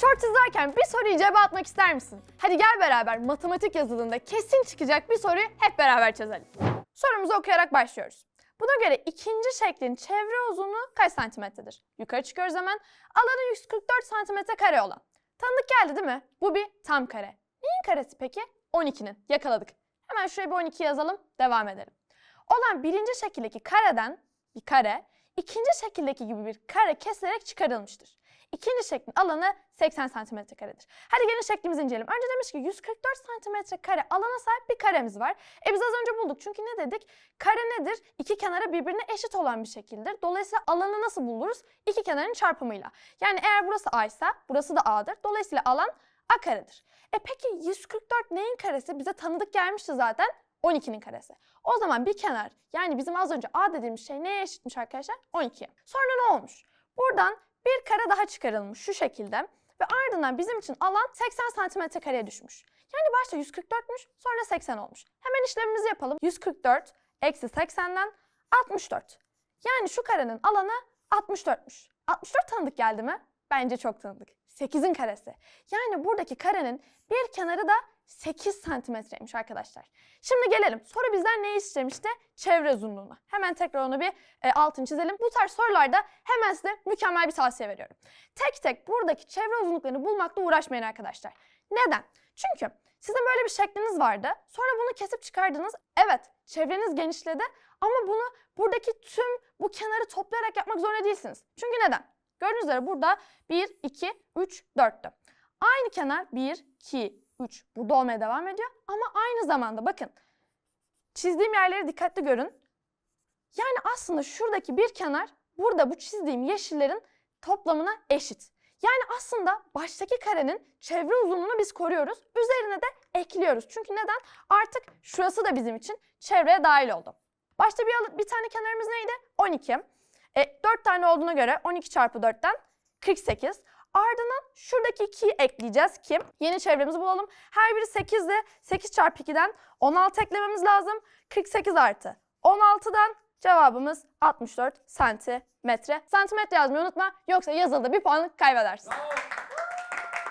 Short izlerken bir soruyu cebe atmak ister misin? Hadi gel beraber matematik yazılında kesin çıkacak bir soruyu hep beraber çözelim. Sorumuzu okuyarak başlıyoruz. Buna göre ikinci şeklin çevre uzunluğu kaç santimetredir? Yukarı çıkıyoruz hemen. Alanı 144 santimetre kare olan. Tanıdık geldi değil mi? Bu bir tam kare. Neyin karesi peki? 12'nin. Yakaladık. Hemen şuraya bir 12 yazalım. Devam edelim. Olan birinci şekildeki kareden bir kare, ikinci şekildeki gibi bir kare kesilerek çıkarılmıştır. İkinci şeklin alanı 80 santimetre karedir. Hadi gelin şeklimizi inceleyelim. Önce demiş ki 144 santimetre kare alana sahip bir karemiz var. E biz az önce bulduk çünkü ne dedik? Kare nedir? İki kenara birbirine eşit olan bir şekildir. Dolayısıyla alanı nasıl buluruz? İki kenarın çarpımıyla. Yani eğer burası A ise burası da A'dır. Dolayısıyla alan A karedir. E peki 144 neyin karesi? Bize tanıdık gelmişti zaten. 12'nin karesi. O zaman bir kenar yani bizim az önce A dediğimiz şey neye eşitmiş arkadaşlar? 12'ye. Sonra ne olmuş? Buradan bir kare daha çıkarılmış şu şekilde ve ardından bizim için alan 80 santimetre kareye düşmüş. Yani başta 144'müş sonra 80 olmuş. Hemen işlemimizi yapalım. 144 eksi 80'den 64. Yani şu karenin alanı 64'müş. 64 tanıdık geldi mi? Bence çok tanıdık. 8'in karesi. Yani buradaki karenin bir kenarı da 8 santimetreymiş arkadaşlar. Şimdi gelelim. Soru bizden ne istemişti? Çevre uzunluğuna. Hemen tekrar onu bir e, altını çizelim. Bu tarz sorularda hemen size mükemmel bir tavsiye veriyorum. Tek tek buradaki çevre uzunluklarını bulmakla uğraşmayın arkadaşlar. Neden? Çünkü sizin böyle bir şekliniz vardı. Sonra bunu kesip çıkardınız. Evet, çevreniz genişledi ama bunu buradaki tüm bu kenarı toplayarak yapmak zorunda değilsiniz. Çünkü neden? Gördüğünüz üzere burada 1, 2, 3, 4'tü. Aynı kenar 1, 2, 3 burada olmaya devam ediyor. Ama aynı zamanda bakın çizdiğim yerleri dikkatli görün. Yani aslında şuradaki bir kenar burada bu çizdiğim yeşillerin toplamına eşit. Yani aslında baştaki karenin çevre uzunluğunu biz koruyoruz. Üzerine de ekliyoruz. Çünkü neden? Artık şurası da bizim için çevreye dahil oldu. Başta bir, bir tane kenarımız neydi? 12. E, 4 tane olduğuna göre 12 çarpı 4'ten 48. Ardından şuradaki 2'yi ekleyeceğiz ki yeni çevremizi bulalım. Her biri 8 de 8 çarpı 2'den 16 eklememiz lazım. 48 artı 16'dan cevabımız 64 santimetre. Santimetre yazmayı unutma yoksa yazılıda bir puanlık kaybedersin.